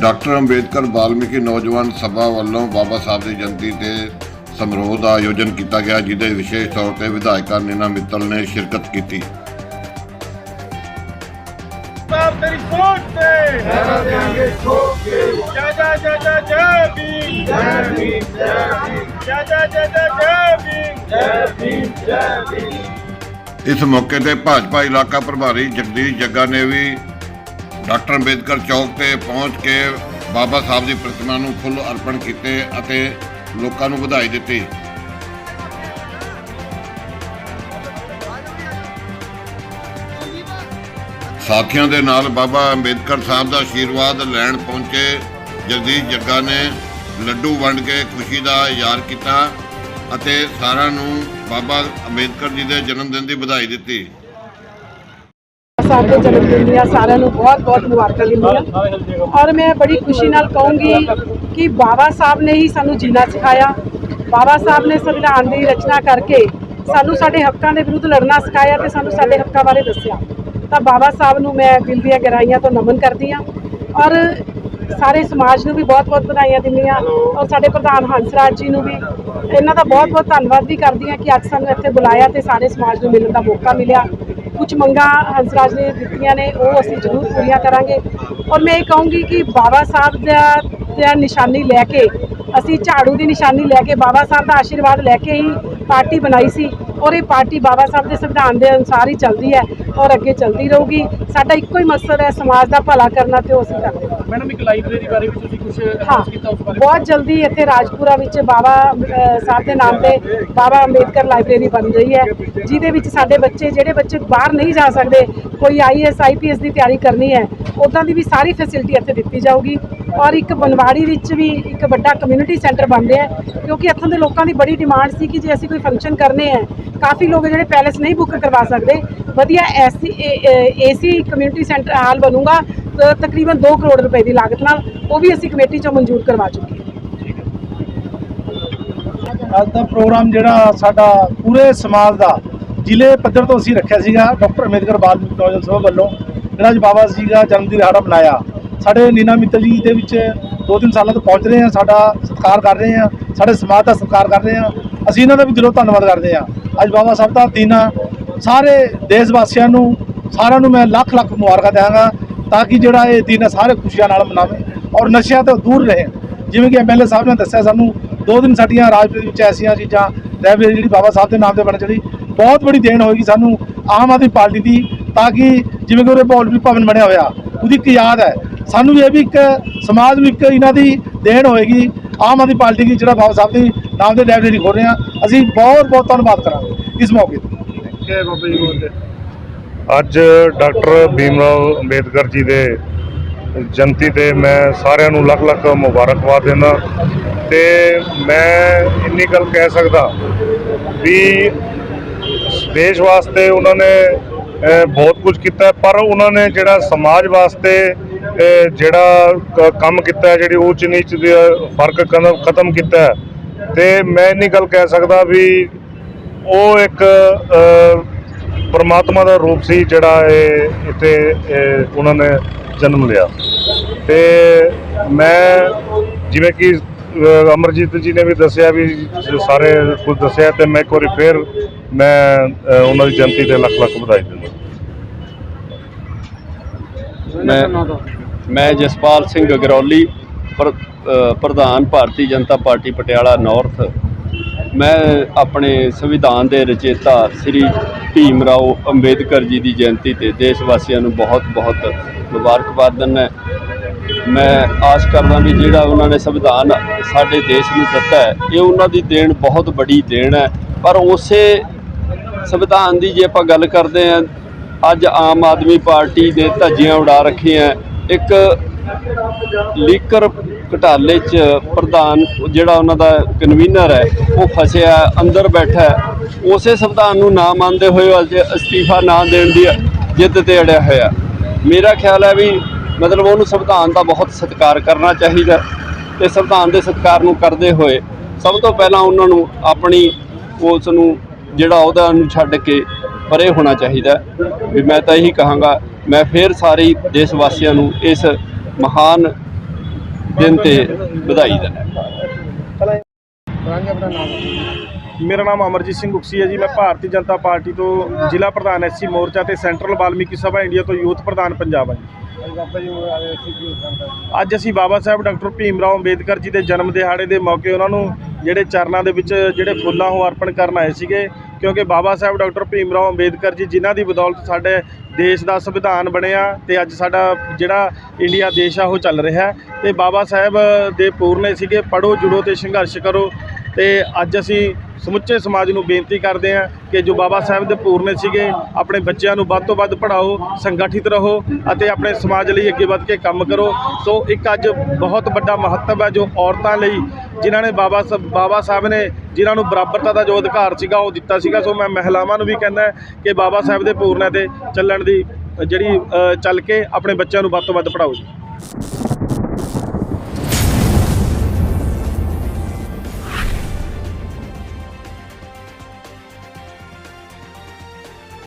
Doctor Ambedkar Valmiki ਨੌਜਵਾਨ ਸਭਾ ਵੱਲੋਂ ਬਾਬਾ ਸਾਹਿਬ ਦੀ ਜਯੰਤੀ ਤੇ ਸਮਾਰੋਹ ਦਾ ਆਯੋਜਨ ਕੀਤਾ ਗਿਆ ਜਿਹਦੇ ਵਿਸ਼ੇਸ਼ ਤੌਰ ਤੇ ਵਿਧਾਇਕਾ ਨੀਨਾ ਮਿੱਤਲ ਨੇ ਸ਼ਿਰਕਤ ਕੀਤੀ। ਸਾਹਿਬ ਤੇਰੀ ਸੋਚ ਤੇ। ਲਹਿਰਾ ਦੇਾਂਗੇ ਠੋਕ ਕੇ ਜੈ ਜੈ ਜੈ ਜੈ ਜੈ ਭੀਮ। ਜੈ ਭੀਮ ਜੈ ਭੀਮ। ਜੈ ਜੈ ਜੈ ਜੈ ਜੈ ਭੀਮ। ਜੈ ਭੀਮ ਜੈ ਭੀਮ। ਇਸ ਮੌਕੇ ਤੇ ਭਾਜਪਾ ਇਲਾਕਾ ਪ੍ਰਭਾਰੀ ਜਗਦੀਸ਼ ਜੱਗਾ ਨੇ ਵੀ ਡਾਕਟਰ ਅੰਬੇਦਕਰ ਚੌਕ ਤੇ ਪਹੁੰਚ ਕੇ ਬਾਬਾ ਸਾਹਿਬ ਦੀ ਪ੍ਰਤਿਮਾ ਨੂੰ ਫੁੱਲ ਅਰਪਣ ਕੀਤੇ ਅਤੇ ਲੋਕਾਂ ਨੂੰ ਵਧਾਈ ਦਿੱਤੀ। ਸਾਥੀਆਂ ਦੇ ਨਾਲ ਬਾਬਾ ਅੰਬੇਦਕਰ ਸਾਹਿਬ ਦਾ ਆਸ਼ੀਰਵਾਦ ਲੈਣ ਪਹੁੰਚੇ ਜਗਦੀਸ਼ ਜੱਗਾ ਨੇ ਲੱਡੂ ਵੰਡ ਕੇ ਖੁਸ਼ੀ ਦਾ ਇਜ਼ਹਾਰ ਕੀਤਾ ਅਤੇ ਸਾਰਿਆਂ ਨੂੰ ਬਾਬਾ ਅੰਬੇਦਕਰ ਜੀ ਦੇ ਜਨਮ ਦਿਨ ਦੀ ਵਧਾਈ ਦਿੱਤੀ। ਸਾਹਿਬ ਦੇ ਜਨਮ ਦਿਨ ਦੀਆਂ ਸਾਰਿਆਂ ਨੂੰ ਬਹੁਤ ਬਹੁਤ ਮੁਬਾਰਕਾਂ ਦਿੰਦੀ ਹਾਂ। ਔਰ ਮੈਂ ਬੜੀ ਖੁਸ਼ੀ ਨਾਲ ਕਹੂੰਗੀ ਕਿ ਬਾਬਾ ਸਾਹਿਬ ਨੇ ਹੀ ਸਾਨੂੰ ਜੀਣਾ ਸਿਖਾਇਆ। ਬਾਬਾ ਸਾਹਿਬ ਨੇ ਸੰਵਿਧਾਨ ਦੀ ਰਚਨਾ ਕਰਕੇ ਸਾਨੂੰ ਸਾਡੇ ਹੱਕਾਂ ਦੇ ਵਿਰੁੱਧ ਲੜਨਾ ਸਿਖਾਇਆ ਤੇ ਸਾਨੂੰ ਸਾਡੇ ਹੱਕਾਂ ਬਾਰੇ ਦੱਸਿਆ। ਤਾਂ ਬਾਬਾ ਸਾਹਿਬ ਨੂੰ ਮੈਂ ਦਿਲ ਦੀਆਂ ਗਹਿਰਾਈਆਂ ਤੋਂ ਨਮਨ ਕਰਦੀ ਹਾਂ। ਔਰ ਸਾਰੇ ਸਮਾਜ ਨੂੰ ਵੀ ਬਹੁਤ-ਬਹੁਤ ਵਧਾਈਆਂ ਦਿੰਦੀ ਹਾਂ। ਔਰ ਸਾਡੇ ਪ੍ਰਧਾਨ ਹੰਸਰਾਜ ਜੀ ਨੂੰ ਵੀ ਇਹਨਾਂ ਦਾ ਬਹੁਤ-ਬਹੁਤ ਧੰਨਵਾਦ ਵੀ ਕਰਦੀ ਹਾਂ ਕਿ ਅੱਜ ਸਾਨੂੰ ਇੱਥੇ ਬੁਲਾਇਆ ਤੇ ਸਾਰੇ ਸਮਾਜ ਨੂੰ ਮਿਲਣ ਦਾ ਮੌਕਾ ਮਿਲਿਆ। ਕੁਝ ਮੰਗਾਂ ਹੰਸਰਾਜ ਨੇ ਦਿੱਤੀਆਂ ਨੇ, ਉਹ ਅਸੀਂ ਜ਼ਰੂਰ ਪੂਰੀਆਂ ਕਰਾਂਗੇ। ਔਰ ਮੈਂ ਇਹ ਕਹੂੰਗੀ ਕਿ ਬਾਬਾ ਸਾਹਿਬ ਦਾ ਦਾ ਨਿਸ਼ਾਨੀ ਲੈ ਕੇ, ਅਸੀਂ ਝਾੜੂ ਦੀ ਨਿਸ਼ਾਨੀ ਲੈ ਕੇ ਬਾਬਾ ਸਾਹਿਬ ਦਾ ਆਸ਼ੀਰਵਾਦ ਲੈ ਕੇ ਹੀ ਪਾਰਟੀ ਬਣਾਈ ਸੀ। ਔਰ ਇਹ ਪਾਰਟੀ ਬਾਬਾ ਸਾਹਿਬ ਦੇ ਸੰਵਿਧਾਨ ਦੇ ਅਨੁਸਾਰ ਹੀ ਚੱਲਦੀ ਹੈ ਔਰ ਅੱਗੇ ਚੱਲਦੀ ਰਹੂਗੀ। ਸਾਡਾ ਇੱਕੋ ਹੀ ਮਕਸਦ ਹੈ ਸਮਾਜ ਦਾ ਭਲਾ ਕਰਨਾ ਤੇ ਉਹ ਅਸੀਂ ਕਰਦੇ ਹਾਂ। ਮੈਡਮ ਇੱਕ ਲਾਇਬ੍ਰੇਰੀ ਬਾਰੇ ਵੀ ਤੁਸੀਂ ਕੁਝ ਹਾਂ ਬਹੁਤ ਜਲਦੀ ਇੱਥੇ ਰਾਜਪੁਰਾ ਵਿੱਚ ਬਾਬਾ ਸਾਹਿਬ ਦੇ ਨਾਮ ਤੇ ਬਾਬਾ ਅੰਬੇਦਕਰ ਲਾਇਬ੍ਰੇਰੀ ਬਣ ਰਹੀ ਹੈ ਜਿਹਦੇ ਵਿੱਚ ਸਾਡੇ ਬੱਚੇ ਜਿਹੜੇ ਬੱਚੇ ਬਾਹਰ ਨਹੀਂ ਜਾ ਸਕਦੇ ਕੋਈ ਆਈਐਸ ਆਈਪੀਐਸ ਦੀ ਤਿਆਰੀ ਕਰਨੀ ਹੈ ਉਦਾਂ ਦੀ ਵੀ ਸਾਰੀ ਫੈਸਿਲਿਟੀ ਇੱਥੇ ਦਿੱਤੀ ਜਾਊਗੀ। ਔਰ ਇੱਕ ਬਨਵਾੜੀ ਵਿੱਚ ਵੀ ਇੱਕ ਵੱਡਾ ਕਮਿਊਨਿਟੀ ਸੈਂਟਰ ਬਣ ਰਿਹਾ ਕਿਉਂਕਿ ਇੱਥੋਂ ਦੇ ਲੋਕਾਂ ਦੀ ਬੜੀ ਡਿਮਾਂਡ ਸੀ ਕਿ ਜੇ ਅਸੀਂ ਕੋਈ ਫੰਕਸ਼ਨ ਕਰਨੇ ਹੈ, ਕਾਫੀ ਲੋਕ ਜਿਹੜੇ ਪੈਲੇਸ ਨਹੀਂ ਬੁੱਕ ਕਰਵਾ ਸਕਦੇ। ਵਧੀਆ ਐਸੀ ਏਸੀ ਕਮਿਊਨਿਟੀ ਸੈਂਟਰ ਹਾਲ ਬਣੂਗਾ ਤਕਰੀਬਨ 2 ਕਰੋੜ ਰੁਪਏ ਦੀ ਲਾਗਤ ਨਾਲ, ਉਹ ਵੀ ਅਸੀਂ ਕਮੇਟੀ ਚੋਂ ਮਨਜ਼ੂਰ ਕਰਵਾ ਚੁੱਕੇ ਅੱਜ ਦਾ ਪ੍ਰੋਗਰਾਮ ਜਿਹੜਾ ਸਾਡਾ ਪੂਰੇ ਸਮਾਜ ਦਾ, ਜ਼ਿਲ੍ਹੇ ਪੱਧਰ ਤੋਂ ਅਸੀਂ ਰੱਖਿਆ ਸੀਗਾ, ਡਾਕਟਰ ਅੰਬੇਦਕਰ ਬਾਲ ਨੌਜਵਾਨ ਸਭਾ ਵੱਲੋਂ, ਜਿਹੜਾ ਅੱਜ ਬਾਬਾ ਜੀ ਦਾ ਜਨਮ ਦਿਨ ਦਿਹਾੜਾ ਮਨਾਇਆ। ਸਾਡੇ ਨੀਨਾ ਮਿੱਤਲ ਜੀ ਦੇ ਵਿੱਚ ਦੋ ਤਿੰਨ ਸਾਲਾਂ ਤੋਂ ਪਹੁੰਚ ਰਹੇ ਆ ਸਾਡਾ ਸਤਿਕਾਰ ਕਰ ਰਹੇ ਆ ਸਾਡੇ ਸਮਾਜ ਦਾ ਸਤਿਕਾਰ ਕਰ ਰਹੇ ਆ ਅਸੀਂ ਇਹਨਾਂ ਦਾ ਵੀ ਦਿਲੋਂ ਧੰਨਵਾਦ ਕਰਦੇ ਆ ਅੱਜ ਬਾਬਾ ਸਾਹਿਬ ਦਾ ਦਿਨ ਆ। ਸਾਰੇ ਦੇਸ਼ ਵਾਸੀਆਂ ਨੂੰ, ਸਾਰਿਆਂ ਨੂੰ ਮੈਂ ਲੱਖ ਲੱਖ ਮੁਬਾਰਕਾਂ ਦਿਆਂਗਾ ਤਾਂ ਕਿ ਜਿਹੜਾ ਇਹ ਦਿਨ ਆ ਸਾਰੇ ਖੁਸ਼ੀਆਂ ਨਾਲ ਮਨਾਵੇ ਔਰ ਨਸ਼ਿਆਂ ਤੋਂ ਦੂਰ ਰਹੇ। ਜਿਵੇਂ ਕਿ ਐਮਐਲਏ ਸਾਹਿਬ ਨੇ ਦੱਸਿਆ ਸਾਨੂੰ, ਦੋ ਦਿਨ ਸਾਡੀਆਂ ਰਾਜਪੁਰ ਵਿੱਚ ਐਸੀਆਂ ਚੀਜ਼ਾਂ ਲਾਇਬ੍ਰੇਰੀ ਜਿਹੜੀ ਬਾਬਾ ਸਾਹਿਬ ਦੇ ਨਾਮ ਤੇ ਬਣ ਚੜੀ ਬਹੁਤ ਬੜੀ ਦੇਣ ਹੋਏਗੀ ਸਾਨੂੰ ਆਮ ਆਦਮੀ ਪਾਰਟੀ ਦੀ ਤਾਂ ਕਿ ਜਿਵੇਂ ਕਿ ਉਹਦੇ ਪੌਲਟਰੀ ਭਵਨ ਬਣਿਆ ਹੋਇਆ, ਉਹਦੀ ਇੱਕ ਯਾਦ ਹੈ। ਸਾਨੂੰ ਵੀ ਇਹ ਵੀ ਇੱਕ ਸਮਾਜ ਨੂੰ ਇੱਕ ਇਹਨਾਂ ਦੀ ਦੇਣ ਹੋਏਗੀ ਆਮ ਆਦਮੀ ਪਾਰਟੀ ਦੀ ਜਿਹੜਾ ਬਾਬਾ ਸਾਹਿਬ ਦੇ ਨਾਮ ਤੇ ਲਾਇਬ੍ਰੇਰੀ ਖੋਲ ਰਹੇ ਹਾਂ ਅਸੀਂ ਬਹੁਤ ਬਹੁਤ ਧੰਨਵਾਦ ਕਰਾਂਗੇ ਇਸ ਮੌਕੇ ਤੇ। ਅੱਜ ਡਾਕਟਰ ਭੀਮਰਾਓ ਅੰਬੇਦਕਰ ਜੀ ਦੇ ਜਯੰਤੀ ਤੇ ਮੈਂ ਸਾਰਿਆਂ ਨੂੰ ਲੱਖ ਲੱਖ ਮੁਬਾਰਕਬਾਦ ਦਿੰਦਾ ਤੇ ਮੈਂ ਇੰਨੀ ਗੱਲ ਕਹਿ ਸਕਦਾ ਵੀ ਦੇਸ਼ ਵਾਸਤੇ ਉਹਨਾਂ ਨੇ ਬਹੁਤ ਕੁਝ ਕੀਤਾ ਪਰ ਉਹਨਾਂ ਨੇ ਜਿਹੜਾ ਸਮਾਜ ਵਾਸਤੇ ਜਿਹੜਾ ਕੰਮ ਕੀਤਾ ਜਿਹੜੀ ਉੱਚ ਨੀਚ ਦਾ ਫ਼ਰਕ ਖਤਮ ਕੀਤਾ ਹੈ। ਤੇ ਮੈਂ ਇੰਨੀ ਗੱਲ ਕਹਿ ਸਕਦਾ ਵੀ ਉਹ ਇੱਕ ਪਰਮਾਤਮਾ ਦਾ ਰੂਪ ਸੀ ਜਿਹੜਾ ਇਹ ਇੱਥੇ ਉਹਨਾਂ ਨੇ ਜਨਮ ਲਿਆ ਤੇ ਮੈਂ ਜਿਵੇਂ ਕਿ ਅਮਰਜੀਤ ਜੀ ਨੇ ਵੀ ਦੱਸਿਆ ਵੀ ਸਾਰੇ ਕੁਝ ਦੱਸਿਆ ਤੇ ਮੈਂ ਇੱਕ ਵਾਰੀ ਫੇਰ ਮੈਂ ਉਹਨਾਂ ਦੀ ਜਯੰਤੀ ਤੇ ਲੱਖ ਲੱਖ ਵਧਾਈ ਦਿੰਦਾ ਮੈਂ ਮੈਂ ਜਸਪਾਲ ਸਿੰਘ ਗਰੌਲੀ ਪ੍ਰ- ਪ੍ਰਧਾਨ ਭਾਰਤੀ ਜਨਤਾ ਪਾਰਟੀ ਪਟਿਆਲਾ ਨਾਰਥ ਮੈਂ ਆਪਣੇ ਸੰਵਿਧਾਨ ਦੇ ਰਚੇਤਾ ਸ੍ਰੀ ਭੀਮ ਰਾਓ ਅੰਬੇਦਕਰ ਜੀ ਦੀ ਜਯੰਤੀ ਤੇ ਦੇਸ਼ ਵਾਸੀਆਂ ਨੂੰ ਬਹੁਤ-ਬਹੁਤ ਮੁਬਾਰਕਬਾਦ ਦਿੰਦਾ ਮੈਂ ਆਸ ਕਰਦਾ ਵੀ ਜਿਹੜਾ ਉਹਨਾਂ ਨੇ ਸੰਵਿਧਾਨ ਸਾਡੇ ਦੇਸ਼ ਨੂੰ ਦਿੱਤਾ ਹੈ, ਇਹ ਉਹਨਾਂ ਦੀ ਦੇਣ ਬਹੁਤ ਵੱਡੀ ਦੇਣ ਹੈ। ਪਰ ਉਸੇ ਸੰਵਿਧਾਨ ਦੀ ਜੇ ਆਪਾਂ ਗੱਲ ਕਰਦੇ ਹਾਂ, ਅੱਜ ਆਮ ਆਦਮੀ ਪਾਰਟੀ ਦੇ ਧੱਜੀਆਂ ਉਡਾ ਰੱਖੀਆਂ ਇੱਕ ਲੀਕਰ ਘਟਾਲੇ 'ਚ ਪ੍ਰਧਾਨ ਜਿਹੜਾ ਉਹਨਾਂ ਦਾ ਕਨਵੀਨਰ ਹੈ, ਉਹ ਫਸਿਆ, ਅੰਦਰ ਬੈਠਾ ਉਸੇ ਸੰਵਿਧਾਨ ਨੂੰ ਨਾ ਮੰਨਦੇ ਹੋਏ ਅੱਜ ਅਸਤੀਫਾ ਨਾ ਦੇਣ ਦੀ ਜਿੱਦ ਤੇ ਅੜਿਆ ਹੋਇਆ। ਮੇਰਾ ਖਿਆਲ ਹੈ ਵੀ ਮਤਲਬ ਉਹਨੂੰ ਸੰਵਿਧਾਨ ਦਾ ਬਹੁਤ ਸਤਿਕਾਰ ਕਰਨਾ ਚਾਹੀਦਾ ਤੇ ਸੰਵਿਧਾਨ ਦੇ ਸਤਿਕਾਰ ਨੂੰ ਕਰਦੇ ਹੋਏ ਸਭ ਤੋਂ ਪਹਿਲਾਂ ਉਹਨਾਂ ਨੂੰ ਆਪਣੀ ਉਸ ਨੂੰ ਜਿਹੜਾ ਉਹਦਾ ਨੂੰ ਛੱਡ ਕੇ ਪਰੇ ਹੋਣਾ ਚਾਹੀਦਾ। ਵੀ ਮੈਂ ਤਾਂ ਇਹੀ ਕਹਾਂਗਾ ਮੈਂ ਫੇਰ ਸਾਰੇ ਦੇਸ਼ ਵਾਸੀਆਂ ਨੂੰ ਇਸ ਮਹਾਨ ਦਿਨ ਤੇ ਵਧਾਈ ਦਿੰਦਾ ਮੇਰਾ ਨਾਮ ਅਮਰਜੀਤ ਸਿੰਘ ਉਕਸੀ ਹੈ ਜੀ। ਮੈਂ ਭਾਰਤੀ ਜਨਤਾ ਪਾਰਟੀ ਤੋਂ ਜ਼ਿਲ੍ਹਾ ਪ੍ਰਧਾਨ ਐਸਸੀ ਮੋਰਚਾ ਤੇ ਸੈਂਟਰਲ ਵਾਲਮੀਕੀ ਸਭਾ ਇੰਡੀਆ ਤੋਂ ਯੂਥ ਪ੍ਰਧਾਨ ਪੰਜਾਬ ਹਾਂ ਜੀ। ਅੱਜ ਅਸੀਂ ਬਾਬਾ ਸਾਹਿਬ ਡਾਕਟਰ ਭੀਮ ਰਾਓ ਅੰਬੇਦਕਰ ਜੀ ਦੇ ਜਨਮ ਦਿਹਾੜੇ ਦੇ ਮੌਕੇ ਉਹਨਾਂ ਨੂੰ ਜਿਹੜੇ ਚਰਨਾਂ ਦੇ ਵਿੱਚ ਜਿਹੜੇ ਫੁੱਲਾਂ ਉਹ ਅਰਪਣ ਕਰਨ ਆਏ ਸੀਗੇ। ਕਿਉਂਕਿ ਬਾਬਾ ਸਾਹਿਬ ਡਾਕਟਰ ਭੀਮ ਰਾਓ ਅੰਬੇਦਕਰ ਜੀ ਜਿਨ੍ਹਾਂ ਦੀ ਬਦੌਲਤ ਸਾਡੇ ਦੇਸ਼ ਦਾ ਸੰਵਿਧਾਨ ਬਣਿਆ ਤੇ ਅੱਜ ਸਾਡਾ ਜਿਹੜਾ ਇੰਡੀਆ ਦੇਸ਼ ਆ, ਉਹ ਚੱਲ ਰਿਹਾ ਹੈ। ਤੇ ਬਾਬਾ ਸਾਹਿਬ ਦੇ ਪੂਰਨੇ ਸੀਗੇ ਪੜੋ ਜੁੜੋ ਤੇ ਸੰਘਰਸ਼ ਕਰੋ। ਤੇ ਅੱਜ ਅਸੀਂ ਸਮੁੱਚੇ ਸਮਾਜ ਨੂੰ ਬੇਨਤੀ ਕਰਦੇ ਹਾਂ ਕਿ ਜੋ ਬਾਬਾ ਸਾਹਿਬ ਦੇ ਪੂਰਨੇ ਸੀਗੇ, ਆਪਣੇ ਬੱਚਿਆਂ ਨੂੰ ਵੱਧ ਤੋਂ ਵੱਧ ਪੜ੍ਹਾਓ, ਸੰਗਠਿਤ ਰਹੋ ਅਤੇ ਆਪਣੇ ਸਮਾਜ ਲਈ ਅੱਗੇ ਵੱਧ ਕੇ ਕੰਮ ਕਰੋ। ਸੋ ਇੱਕ ਅੱਜ ਬਹੁਤ ਵੱਡਾ ਮਹੱਤਵ ਹੈ ਜੋ ਔਰਤਾਂ ਲਈ, ਜਿਨ੍ਹਾਂ ਨੇ ਬਾਬਾ ਸਾਹਿਬ ਬਾਬਾ ਸਾਹਿਬ ਨੇ ਜਿਨ੍ਹਾਂ ਨੂੰ ਬਰਾਬਰਤਾ ਦਾ ਜੋ ਅਧਿਕਾਰ ਸੀਗਾ, ਉਹ ਦਿੱਤਾ ਸੀਗਾ। ਸੋ ਮੈਂ ਮਹਿਲਾਵਾਂ ਨੂੰ ਵੀ ਕਹਿੰਦਾ ਕਿ ਬਾਬਾ ਸਾਹਿਬ ਦੇ ਪੂਰਨੇ ਤੇ ਚੱਲਣ ਦੀ ਜਿਹੜੀ ਚੱਲ ਕੇ ਆਪਣੇ ਬੱਚਿਆਂ ਨੂੰ ਵੱਧ ਤੋਂ ਵੱਧ ਪੜ੍ਹਾਓ ਜੀ।